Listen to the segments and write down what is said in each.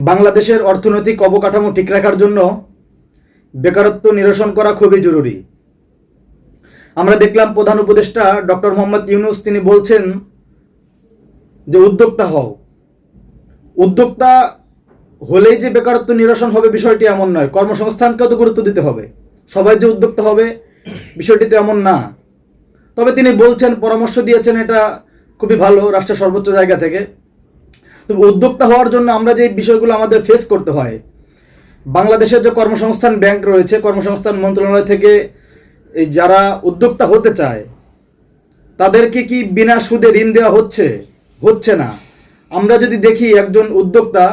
বাংলাদেশের অর্থনৈতিক অবকাঠামো ঠিক রাখার জন্য বেকারত্ব নিরসন করা খুবই জরুরি। আমরা দেখলাম প্রধান উপদেষ্টা ডক্টর মোহাম্মদ ইউনুস, তিনি বলছেন যে, উদ্যোক্তা হও। উদ্যোক্তা হলেই যে বেকারত্ব নিরসন হবে বিষয়টি এমন নয়, কর্মসংস্থানকেও তো গুরুত্ব দিতে হবে। সবাই যে উদ্যোক্তা হবে বিষয়টি তো এমন না। তবে তিনি বলছেন, পরামর্শ দিয়েছেন, এটা খুবই ভালো, রাষ্ট্রের সর্বোচ্চ জায়গা থেকে। তবে উদ্যোক্তা হওয়ার জন্য আমরা যে বিষয়গুলো আমাদের ফেস করতে হয়, বাংলাদেশের যে কর্মসংস্থান ব্যাংক রয়েছে, কর্মসংস্থান মন্ত্রণালয় থেকে এই যারা উদ্যোক্তা হতে চায়, তাদেরকে কি বিনা সুদে ঋণ দেওয়া হচ্ছে? হচ্ছে না। আমরা যদি দেখি একজন উদ্যোক্তা,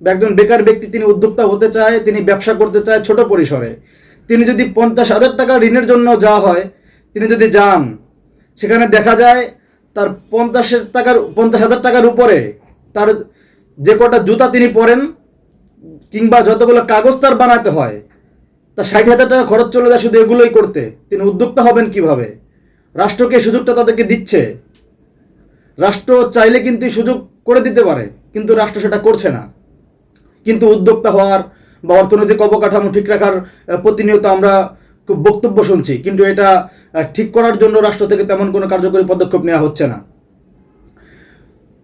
একজন বেকার ব্যক্তি, তিনি উদ্যোক্তা হতে চায়, তিনি ব্যবসা করতে চায় ছোট পরিসরে, তিনি যদি পঞ্চাশ হাজার টাকা ঋণের জন্য যাওয়া হয়, তিনি যদি যান, সেখানে দেখা যায় তার পঞ্চাশ টাকার, পঞ্চাশ হাজার টাকার উপরে তার যে কটা জুতা তিনি পরেন, কিংবা যতগুলো কাগজ তার বানাতে হয়, তা ষাট হাজার টাকা খরচ চলে যায় শুধু এগুলোই করতে। তিনি উদ্যোক্তা হবেন কীভাবে? রাষ্ট্রকে সুযোগটা তাদেরকে দিচ্ছে? রাষ্ট্র চাইলে কিন্তু সুযোগ করে দিতে পারে, কিন্তু রাষ্ট্র সেটা করছে না। কিন্তু উদ্যোক্তা হওয়ার বা অর্থনৈতিক অবকাঠামো ঠিক রাখার প্রতিনিয়ত আমরা খুব বক্তব্য শুনছি, কিন্তু এটা ঠিক করার জন্য রাষ্ট্র থেকে তেমন কোনো কার্যকরী পদক্ষেপ নেওয়া হচ্ছে না।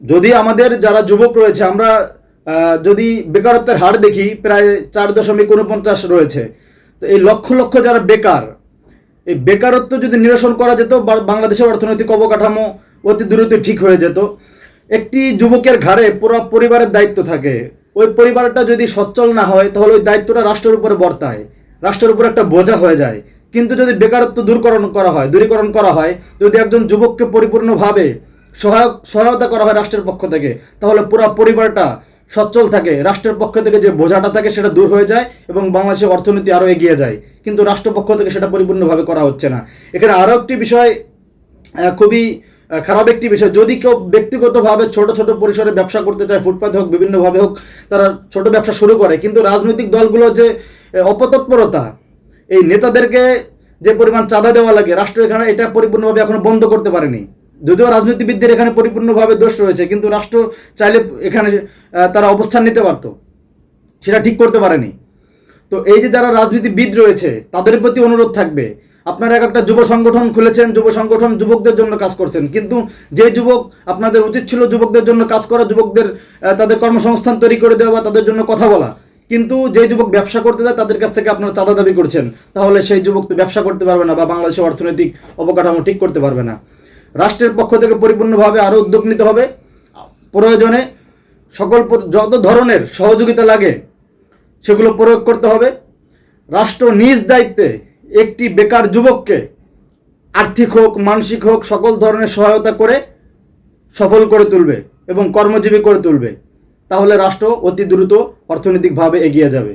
যদি আমাদের যারা যুবক রয়েছে, আমরা যদি বেকারত্বের হার দেখি, প্রায় চার দশমিক উনপঞ্চাশ রয়েছে। তো এই লক্ষ লক্ষ যারা বেকার, এই বেকারত্ব যদি নিরসন করা যেত বাংলাদেশের অর্থনৈতিক অবকাঠামো অতি দ্রুত ঠিক হয়ে যেত। একটি যুবকের ঘাড়ে পুরো পরিবারের দায়িত্ব থাকে। ওই পরিবারটা যদি সচ্ছল না হয়, তাহলে ওই দায়িত্বটা রাষ্ট্রের উপরে বর্তায়। রাষ্ট্রের উপর একটা বোঝা হয়ে যায়। কিন্তু যদি বেকারত্ব দূরকরণ করা হয়, দূরীকরণ করা হয়, যদি একজন যুবককে পরিপূর্ণভাবে সহায়ক, সহায়তা করা হয় রাষ্ট্রের পক্ষ থেকে। তাহলে পুরো পরিবারটা সচ্ছল থাকে। রাষ্ট্রের পক্ষ থেকে যে বোঝাটা থাকে সেটা দূর হয়ে যায় এবং বাংলাদেশের অর্থনীতি আরও এগিয়ে যায়। কিন্তু রাষ্ট্রপক্ষ থেকে সেটা পরিপূর্ণভাবে করা হচ্ছে না। এখানে আরও একটি বিষয় খুবই খারাপ একটি বিষয়। যদি কেউ ব্যক্তিগতভাবে ছোট ছোট পরিসরে ব্যবসা করতে চায় ফুটপাথ হোক, বিভিন্নভাবে হোক, তারা ছোট ব্যবসা শুরু করে। কিন্তু রাজনৈতিক দলগুলো যে অপতৎপরতা, এই নেতাদেরকে যে পরিমাণ চাঁদা দেওয়া লাগে, রাষ্ট্র এখানে এটা পরিপূর্ণভাবে এখনও বন্ধ করতে পারেনি। যদিও রাজনীতিবিদদের এখানে পরিপূর্ণভাবে দোষ রয়েছে, কিন্তু রাষ্ট্র চাইলে এখানে তারা অবস্থান নিতে পারত। সেটা ঠিক করতে পারেনি। তো এই যে যারা রাজনীতিবিদ রয়েছে, তাদের প্রতি অনুরোধ থাকবে। আপনারা এক একটা যুব সংগঠন খুলেছেন, যুব সংগঠন যুবকদের জন্য কাজ করছেন, কিন্তু যে যুবক আপনাদের উচিত ছিল যুবকদের জন্য কাজ করা, যুবকদের তাদের কর্মসংস্থান তৈরি করে দেওয়া বা তাদের জন্য কথা বলা। কিন্তু যে যুবক ব্যবসা করতে যায়, তাদের কাছ থেকে আপনারা চাঁদা দাবি করছেন। তাহলে সেই যুবক তো ব্যবসা করতে পারবে না বা বাংলাদেশের অর্থনৈতিক অবকাঠামো ঠিক করতে পারবে না। রাষ্ট্রের পক্ষ থেকে পরিপূর্ণভাবে আরও উদ্যোগ নিতে হবে। প্রয়োজনে সকল যত ধরনের সহযোগিতা লাগে, সেগুলো প্রয়োগ করতে হবে। রাষ্ট্র নিজ দায়িত্বে একটি বেকার যুবককে আর্থিক হোক, মানসিক হোক, সকল ধরনের সহায়তা করে সফল করে তুলবে এবং কর্মজীবী করে তুলবে। তাহলে রাষ্ট্র অতি দ্রুত অর্থনৈতিকভাবে এগিয়ে যাবে।